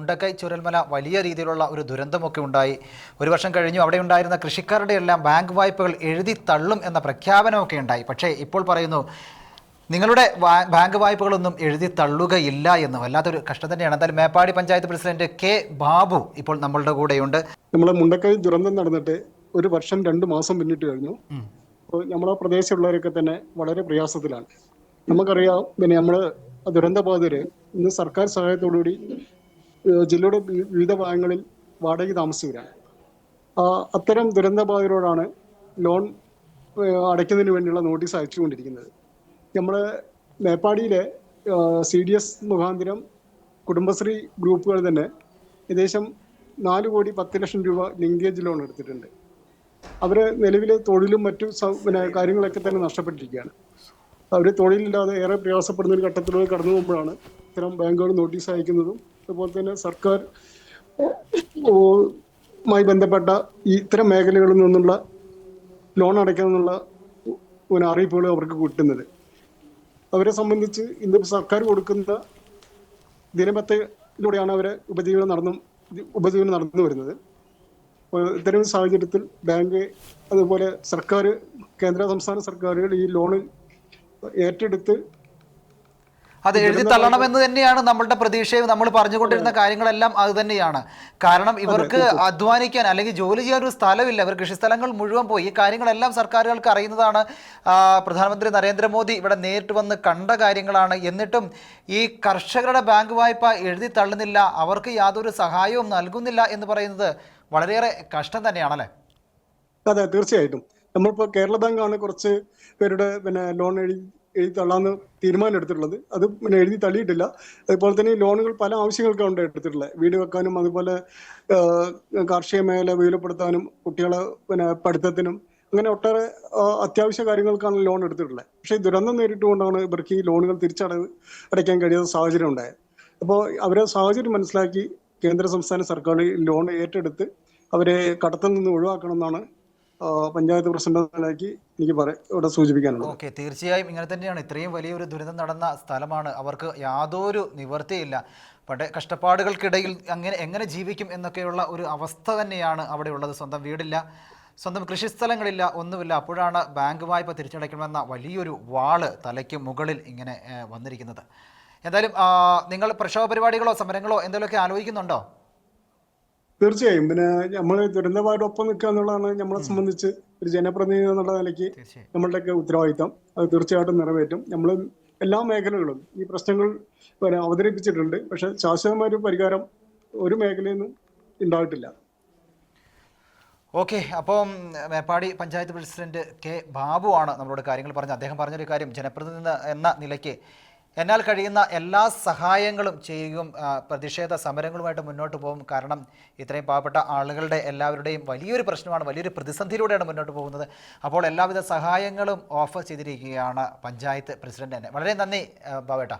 മുണ്ടക്കൈ ചുരൽമല വലിയ രീതിയിലുള്ള ഒരു ദുരന്തമൊക്കെ ഉണ്ടായി. ഒരു വർഷം കഴിഞ്ഞു അവിടെ ഉണ്ടായിരുന്ന കൃഷിക്കാരുടെ എല്ലാം ബാങ്ക് വായ്പകൾ എഴുതി തള്ളും എന്ന പ്രഖ്യാപനമൊക്കെ ഉണ്ടായി. പക്ഷേ ഇപ്പോൾ പറയുന്നു നിങ്ങളുടെ ബാങ്ക് വായ്പകളൊന്നും എഴുതി തള്ളുകയില്ല എന്ന്. വല്ലാത്തൊരു കഷ്ടം തന്നെയാണ്. എന്തായാലും മേപ്പാടി പഞ്ചായത്ത് പ്രസിഡന്റ് കെ ബാബു ഇപ്പോൾ നമ്മളുടെ കൂടെയുണ്ട്. നമ്മളെ മുണ്ടക്കൈ ദുരന്തം നടന്നിട്ട് ഒരു വർഷം രണ്ട് മാസം പിന്നിട്ട് കഴിഞ്ഞു. അപ്പോൾ നമ്മളെ പ്രദേശമുള്ളവരൊക്കെ തന്നെ വളരെ പ്രയാസത്തിലാണ്. നമുക്കറിയാം പിന്നെ നമ്മൾ ദുരന്തബാധിതര് ഇന്ന് സർക്കാർ സഹായത്തോടുകൂടി ജില്ലയുടെ വിവിധ ഭാഗങ്ങളിൽ വാടക താമസിക്കുകയാണ് അത്തരം ദുരന്തബാധിതരോടാണ് ലോൺ അടയ്ക്കുന്നതിന് വേണ്ടിയുള്ള നോട്ടീസ് അയച്ചുകൊണ്ടിരിക്കുന്നത്. നമ്മൾ മേപ്പാടിയിലെ സി ഡി എസ് മുഖാന്തരം കുടുംബശ്രീ ഗ്രൂപ്പുകൾ തന്നെ ഏകദേശം നാല് കോടി പത്ത് ലക്ഷം രൂപ ലിങ്കേജ് ലോൺ എടുത്തിട്ടുണ്ട്. അവർ നിലവിൽ തൊഴിലും മറ്റു പിന്നെ കാര്യങ്ങളൊക്കെ തന്നെ നഷ്ടപ്പെട്ടിരിക്കുകയാണ്. അവർ തൊഴിലില്ലാതെ ഏറെ പ്രയാസപ്പെടുന്ന ഒരു ഘട്ടത്തിലൂടെ കടന്നു പോകുമ്പോഴാണ് ഇത്തരം ബാങ്കുകൾ നോട്ടീസ് അയക്കുന്നതും അതുപോലെ തന്നെ സർക്കാർ മായി ബന്ധപ്പെട്ട ഇത്തരം മേഖലകളിൽ നിന്നുള്ള ലോൺ അടയ്ക്കാമെന്നുള്ള ഒരു അറിയിപ്പുകൾ അവർക്ക് കിട്ടുന്നത്. അവരെ സംബന്ധിച്ച് ഇന്ന് സർക്കാർ കൊടുക്കുന്ന ദിനപത്തയിലൂടെയാണ് അവരെ ഉപജീവനം നടന്നു ഉപജീവനം നടന്നു വരുന്നത്. ഇത്തരം സാഹചര്യത്തിൽ ബാങ്ക് അതുപോലെ സർക്കാർ കേന്ദ്ര സംസ്ഥാന സർക്കാരുകൾ ഈ ലോണ് ഏറ്റെടുത്ത് അത് എഴുതി തള്ളണമെന്ന് തന്നെയാണ് നമ്മളുടെ പ്രതീക്ഷയും നമ്മൾ പറഞ്ഞുകൊണ്ടിരുന്ന കാര്യങ്ങളെല്ലാം അത് തന്നെയാണ്. കാരണം ഇവർക്ക് അധ്വാനിക്കാൻ അല്ലെങ്കിൽ ജോലി ചെയ്യാൻ ഒരു സ്ഥലമില്ല. ഇവർ കൃഷിസ്ഥലങ്ങൾ മുഴുവൻ പോയി. ഈ കാര്യങ്ങളെല്ലാം സർക്കാരുകൾക്ക് അറിയുന്നതാണ്. പ്രധാനമന്ത്രി നരേന്ദ്രമോദി ഇവിടെ നേരിട്ട് വന്ന് കണ്ട കാര്യങ്ങളാണ്. എന്നിട്ടും ഈ കർഷകരുടെ ബാങ്ക് വായ്പ എഴുതി തള്ളുന്നില്ല. അവർക്ക് യാതൊരു സഹായവും നൽകുന്നില്ല എന്ന് പറയുന്നത് വളരെയേറെ കഷ്ടം തന്നെയാണല്ലേ അതെ തീർച്ചയായിട്ടും. നമ്മളിപ്പോൾ കേരള ബാങ്കാണ് കുറച്ച് പേരുടെ പിന്നെ ലോൺ എഴുതി എഴുതി തള്ളാന്ന് തീരുമാനം എടുത്തിട്ടുള്ളത്. അത് പിന്നെ എഴുതി തള്ളിയിട്ടില്ല. അതുപോലെ തന്നെ ലോണുകൾ പല ആവശ്യങ്ങൾക്കാണ് എടുത്തിട്ടുള്ളത്. വീട് വെക്കാനും അതുപോലെ കാർഷിക മേഖല വിപുലപ്പെടുത്താനും കുട്ടികളെ പിന്നെ പഠിത്തത്തിനും അങ്ങനെ ഒട്ടേറെ അത്യാവശ്യ കാര്യങ്ങൾക്കാണ് ലോൺ എടുത്തിട്ടുള്ളത്. പക്ഷേ ദുരന്തം നേരിട്ടുകൊണ്ടാണ് ഇവർക്ക് ഈ ലോണുകൾ തിരിച്ചടവ് അടയ്ക്കാൻ കഴിയാത്ത സാഹചര്യം ഉണ്ടായത്. അപ്പോൾ അവരെ സാഹചര്യം മനസ്സിലാക്കി കേന്ദ്ര സംസ്ഥാന സർക്കാർ ലോൺ ഏറ്റെടുത്ത് അവരെ കടത്തിൽ നിന്ന് ഒഴിവാക്കണം എന്നാണ് പഞ്ചായത്ത് പ്രസിഡന്റ് എനിക്ക് പറയാം ഇവിടെ സൂചിപ്പിക്കാനുള്ളത്. ഓക്കെ തീർച്ചയായും ഇങ്ങനെ തന്നെയാണ്. ഇത്രയും വലിയൊരു ദുരിതം നടന്ന സ്ഥലമാണ്. അവർക്ക് യാതൊരു നിവൃത്തിയില്ല പക്ഷേ കഷ്ടപ്പാടുകൾക്കിടയിൽ അങ്ങനെ എങ്ങനെ ജീവിക്കും എന്നൊക്കെയുള്ള ഒരു അവസ്ഥ തന്നെയാണ് അവിടെ ഉള്ളത്. സ്വന്തം വീടില്ല സ്വന്തം കൃഷിസ്ഥലങ്ങളില്ല ഒന്നുമില്ല. അപ്പോഴാണ് ബാങ്ക് വായ്പ തിരിച്ചടയ്ക്കണമെന്ന വലിയൊരു വാൾ തലയ്ക്ക് മുകളിൽ ഇങ്ങനെ വന്നിരിക്കുന്നത്. എന്തായാലും നിങ്ങൾ പ്രക്ഷോഭ പരിപാടികളോ സമരങ്ങളോ എന്തെങ്കിലുമൊക്കെ ആലോചിക്കുന്നുണ്ടോ? തീർച്ചയായും. പിന്നെ നമ്മൾ ദുരന്തമായിട്ടൊപ്പം നിൽക്കുക എന്നുള്ളതാണ് നമ്മളെ സംബന്ധിച്ച് ഒരു ജനപ്രതിനിധി എന്നുള്ള നിലയ്ക്ക് നമ്മളുടെ നമ്മളുടെയൊക്കെ ഉത്തരവാദിത്തം. അത് തീർച്ചയായിട്ടും നിറവേറ്റും. നമ്മൾ എല്ലാ മേഖലകളും ഈ പ്രശ്നങ്ങൾ അവതരിപ്പിച്ചിട്ടുണ്ട്. പക്ഷെ ശാശ്വതമായ ഒരു പരിഹാരം ഒരു മേഖലയിൽ നിന്നും ഉണ്ടായിട്ടില്ല. ഓക്കെ. അപ്പം മേപ്പാടി പഞ്ചായത്ത് പ്രസിഡന്റ് കെ ബാബു ആണ് നമ്മളോട് കാര്യങ്ങൾ പറഞ്ഞത്. അദ്ദേഹം പറഞ്ഞൊരു കാര്യം ജനപ്രതിനിധി എന്ന നിലയ്ക്ക് എന്നാൽ കഴിയുന്ന എല്ലാ സഹായങ്ങളും ചെയ്യുകയും പ്രതിഷേധ സമരങ്ങളുമായിട്ട് മുന്നോട്ട് പോകും. കാരണം ഇത്രയും പാവപ്പെട്ട ആളുകളുടെ എല്ലാവരുടെയും വലിയൊരു പ്രശ്നമാണ് വലിയൊരു പ്രതിസന്ധിയിലൂടെയാണ് മുന്നോട്ട് പോകുന്നത്. അപ്പോൾ എല്ലാവിധ സഹായങ്ങളും ഓഫർ ചെയ്തിരിക്കുകയാണ് പഞ്ചായത്ത് പ്രസിഡന്റ് തന്നെ. വളരെ നന്ദി ബാബേട്ട.